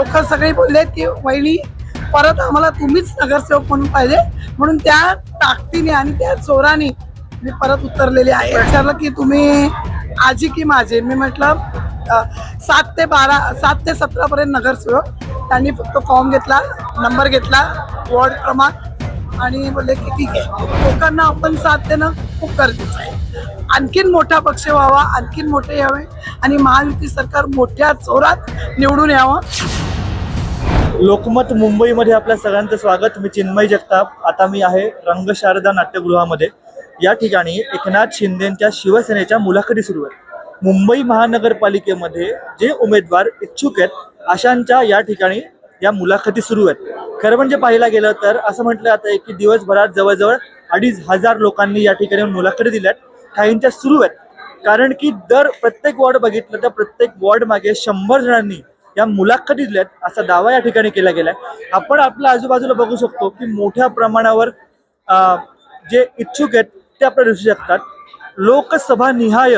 लोक सगळे बोलले की वहिनी परत आम्हाला तुम्हीच नगरसेवक म्हणून पाहिजे. म्हणून त्या ताकदीने आणि त्या जोराने मी परत उतरलेली आहे. विचारलं की तुम्ही आजी की माझे? मी म्हटलं सात ते बारा सात ते सतरापर्यंत नगरसेवक. त्यांनी फक्त फॉर्म घेतला नंबर घेतला वॉर्ड क्रमांक आणि बोलले की ठीक आहे. लोकांना आपण साथ देणं खूप गरजेचं आहे. आणखीन मोठा पक्ष व्हावा आणखीन मोठे यावे आणि महायुती सरकार मोठ्या जोरात निवडून यावं. लोकमत मुंबईमध्ये आपल्या सगळ्यांचं स्वागत. मी चिन्मय जगताप. आता मी आहे रंगशारदा नाट्यगृहामध्ये. या ठिकाणी एकनाथ शिंदेच्या शिवसेनेच्या मुलाखती सुरू आहेत मुंबई महानगरपालिकेमध्ये जे उमेदवार इच्छुक आहेत अशांच्या या ठिकाणी या मुलाखती सुरू आहेत खरं म्हणजे पाहायला गेलं तर असं म्हटलं जातं आहे की दिवसभरात जवळजवळ अडीच हजार लोकांनी या ठिकाणी मुलाखती मुलाखती दिल्यात. काहींच्या सुरू आहेत. कारण की दर प्रत्येक वॉर्ड बघितलं तर प्रत्येक वॉर्ड मागे शंभर जणांनी या मुलाखती दिल्यात? असा दावा या ठिकाणी केला गेलाय. आपण आपल्या आजूबाजूला बघू शकतो की मोठ्या प्रमाणावर जे इच्छुक आहेत ते आपल्याला दिसू शकतात. लोकसभा निहाय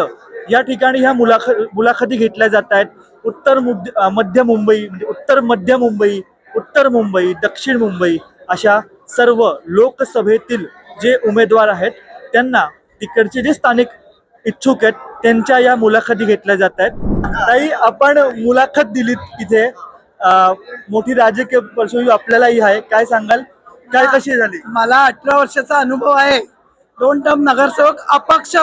या ठिकाणी ह्या मुलाख मुलाखती घेतल्या जात आहेत. उत्तर मुद- मध्य मुंबई म्हणजे उत्तर मध्य मुंबई उत्तर मुंबई दक्षिण मुंबई अशा सर्व लोकसभेतील जे उमेदवार आहेत त्यांना तिकडचे जे स्थानिक इच्छुक आहेत. त्यांच्या या मुलाखती घेतल्या जात आहेत. ताई आपण मुलाखत दिलीत इथे. मोठी राजकीय पार्श्वभूमी आपल्यालाही आहे. काय सांगाल? काय कशी झाली? मला अठरा वर्षाचा अनुभव आहे. दोन टर्म नगरसेवक अपक्ष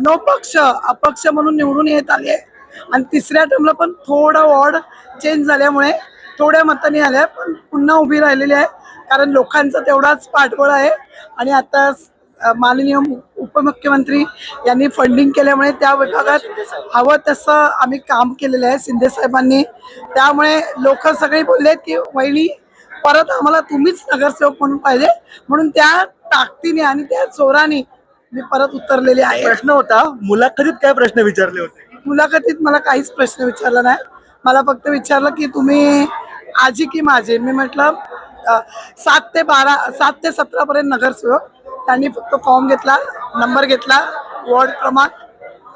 नो पक्ष अपक्ष म्हणून निवडून येत आले. आणि तिसऱ्या टर्मला पण थोडा वॉर्ड चेंज झाल्यामुळे थोड्या मतांनी आल्या पण पुन्हा उभी राहिलेली आहे. कारण लोकांचा तेवढाच पाठबळ आहे. आणि आता माननीय उपमुख्यमंत्री यांनी फंडिंग केल्यामुळे त्या विभागात हवं तसं आम्ही काम केलेलं आहे शिंदे साहेबांनी. त्यामुळे लोक सगळे बोलले की वहिनी परत आम्हाला तुम्हीच नगरसेवक म्हणून पाहिजे. म्हणून त्या ताकदीने आणि त्या जोराने मी परत उतरलेले आहे. प्रश्न होता मुलाखतीत काय प्रश्न विचारले होते? मुलाखतीत मला काहीच प्रश्न विचारला नाही. मला फक्त विचारलं की तुम्ही आजी की माझे? मी म्हटलं सात ते बारा सात ते सतरा पर्यंत नगरसेवक. त्यांनी फक्त फॉर्म घेतला. नंबर घेतला वॉर्ड क्रमांक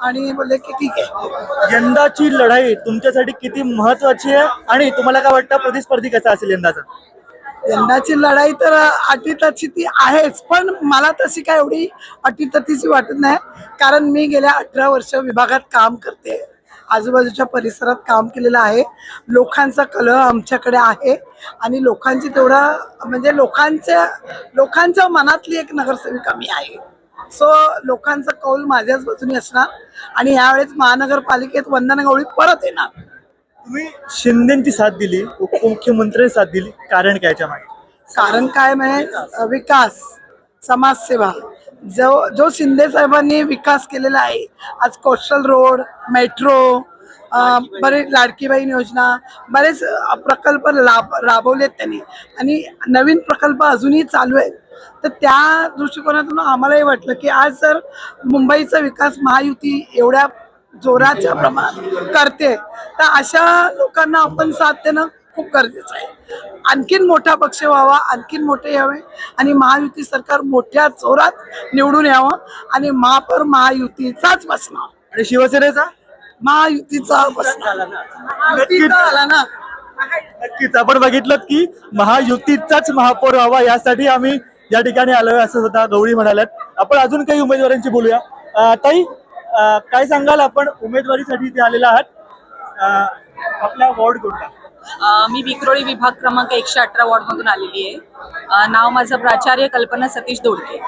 आणि बोलले की ठीक आहे. यंदाची लढाई तुमच्यासाठी किती महत्वाची आहे? आणि तुम्हाला काय वाटतं प्रतिस्पर्धी कसा असेल यंदाचा? यंदाची लढाई तर अटीतटीची ती आहेच पण मला तशी काय एवढी अटीतटीची वाटत नाही. कारण मी गेल्या अठरा वर्ष विभागात काम करते. आजूबाजूच्या परिसरात काम केलेलं आहे. लोकांचा कलह आमच्याकडे आहे. आणि लोकांची तेवढं म्हणजे लोकांच्या लोकांच्या मनातली एक नगरसेविका मी आहे. सो लोकांचा कौल माझ्याच बाजूने असणार आणि यावेळेस महानगरपालिकेत वंदना गवळी परत येणार. तुम्ही शिंदेची साथ दिली उपमुख्यमंत्री साथ दिली कारण काय याच्या मागे? कारण काय म्हणजे विकास समाजसेवा. जो जो शिंदे साहेबांनी विकास केलेला आहे आज कोस्टल रोड मेट्रो बरेच लाडकी बहीण योजना बरेच प्रकल्प लाभ राबवलेत त्यांनी. आणि नवीन प्रकल्प अजूनही चालू आहेत. तर त्या दृष्टिकोनातून आम्हालाही वाटलं की आज जर मुंबईचा विकास महायुती एवढ्या जोराच्या प्रमाणात करते तर अशा लोकांना आपण साथ देणं खूप गरजेचं आहे. आणखीन मोठा पक्ष व्हावा आणखीन मोठे यावे आणि महायुती सरकार मोठ्या जोरात निवडून यावं आणि महापौर महायुतीचाच बसणार. आणि शिवसेनेचा? महायुतीचा आला ना नक्कीच. आपण बघितलं की महायुतीचाच महापौर व्हावा यासाठी आम्ही या ठिकाणी आलोय असं होता गवळी म्हणाल्यात. आपण अजून काही उमेदवारांची बोलूया. अं, ताई अं, काय सांगाल आपण? उमेदवारीसाठी इथे आलेला आहात. अं, आपला वॉर्ड कोणता? अ, मी विक्रोळी विभाग क्रमांक एकशे अठरा वॉर्डमधून आलेली आहे. अ, नाव माझं प्राचार्य कल्पना सतीश दोडके.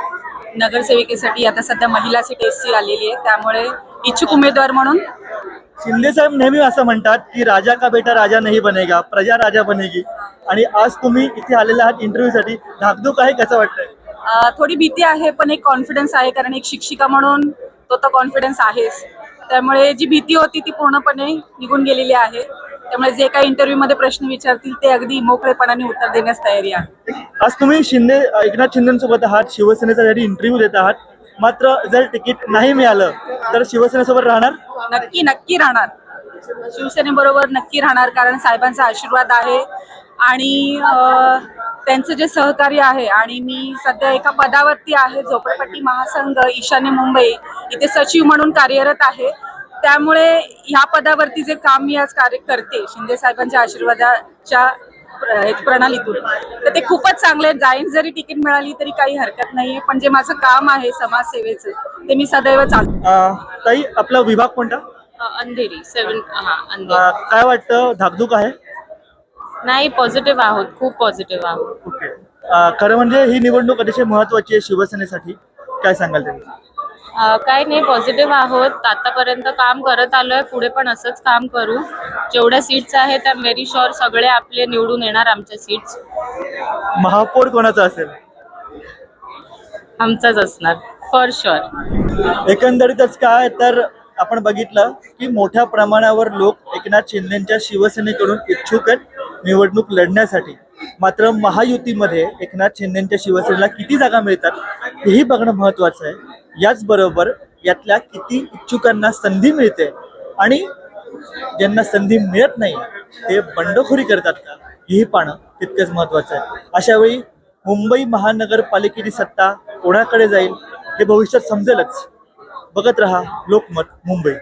नगरसेविकेसाठी आता सध्या महिला सीट एस सी आलेली आहे. त्यामुळे इच्छुक उमेदवार म्हणून शिंदे साहेब नेहमी असं म्हणतात की राजा का बेटा राजा नाही बनेगा प्रजा राजा बनेगी. आणि आज तुम्ही इथे आलेला आहात इंटरव्ह्यू साठी. धाकधूक आहे कसं वाटतंय? थोडी भीती आहे पण एक कॉन्फिडन्स आहे कारण एक शिक्षिका म्हणून तो तर कॉन्फिडन्स आहेच. त्यामुळे जी भीती होती ती पूर्णपणे निघून गेलेली आहे. त्यामुळे जे काही इंटरव्ह्यू मध्ये प्रश्न विचारतील ते अगदी मोकळेपणाने उत्तर देण्यास तयारी आहे. आज तुम्ही शिंदे एकनाथ शिंदेसोबत आहात. शिवसेनेचा जरी इंटरव्ह्यू देत आहात. मात्र जर तिकीट नाही मिळालं तर शिवसेनेसोबत राहणार? नक्की नक्की राहणार. शिवसेनेबरोबर नक्की राहणार कारण साहेबांचा आशीर्वाद आहे. आणि त्यांचं जे सहकार्य आहे आणि मी सध्या एका पदावरती आहे झोपडपट्टी महासंघ ईशान्य मुंबई इथे सचिव म्हणून कार्यरत आहे. त्यामुळे ह्या पदावरती जे काम मी आज कार्य करते शिंदे साहेबांच्या आशीर्वादाच्या प्र- प्रणालीतून तर ते खूपच चांगले आहे. जाईन जरी तिकीट मिळाली तरी काही हरकत नाहीये. पण जे माझं काम आहे समाजसेवेचं ते मी सदैव चालू ताई आपला विभाग कोणता? अंधेरी. सेवन हा अंधेरी. काय वाटतं धाकधूक आहे? नाही पॉझिटिव्ह आहोत. खूप पॉझिटिव्ह आहोत. ओके. खरं म्हणजे ही निवडणूक अतिशय महत्वाची आहे शिवसेनेसाठी. काय सांगाल तुम्ही काय नाही पॉझिटिव्ह आहोत. आतापर्यंत काम करत आलोय पुढे पण असंच काम करू. जेवढ्या सीट्स आहेत त्या व्हेरी शुअर सगळे आपले निवडून येणार आमच्या सीट्स महापौर कोणाचा असेल? आमचाच असणार फॉर शुअर एकंदरीतच काय तर आपण बघितलं की मोठ्या प्रमाणावर लोक एकनाथ शिंदेच्या शिवसेनेकडून इच्छुक आहेत निवडणूक लढण्यासाठी. मात्र महायुतीमध्ये एकनाथ शिंदेच्या शिवसेनेला किती जागा मिळतात हेही बघणं महत्वाचं आहे. याचबरोबर यातल्या किती इच्छुकांना संधी मिळते आणि ज्यांना संधी मिळत नाही ते बंडखोरी करतात का? हेही पाहणं तितकंच महत्वाचं आहे. अशा वेळी मुंबई महानगरपालिकेची सत्ता कोणाकडे जाईल हे भविष्यात समजेलच. बघत रहा लोकमत मुंबई.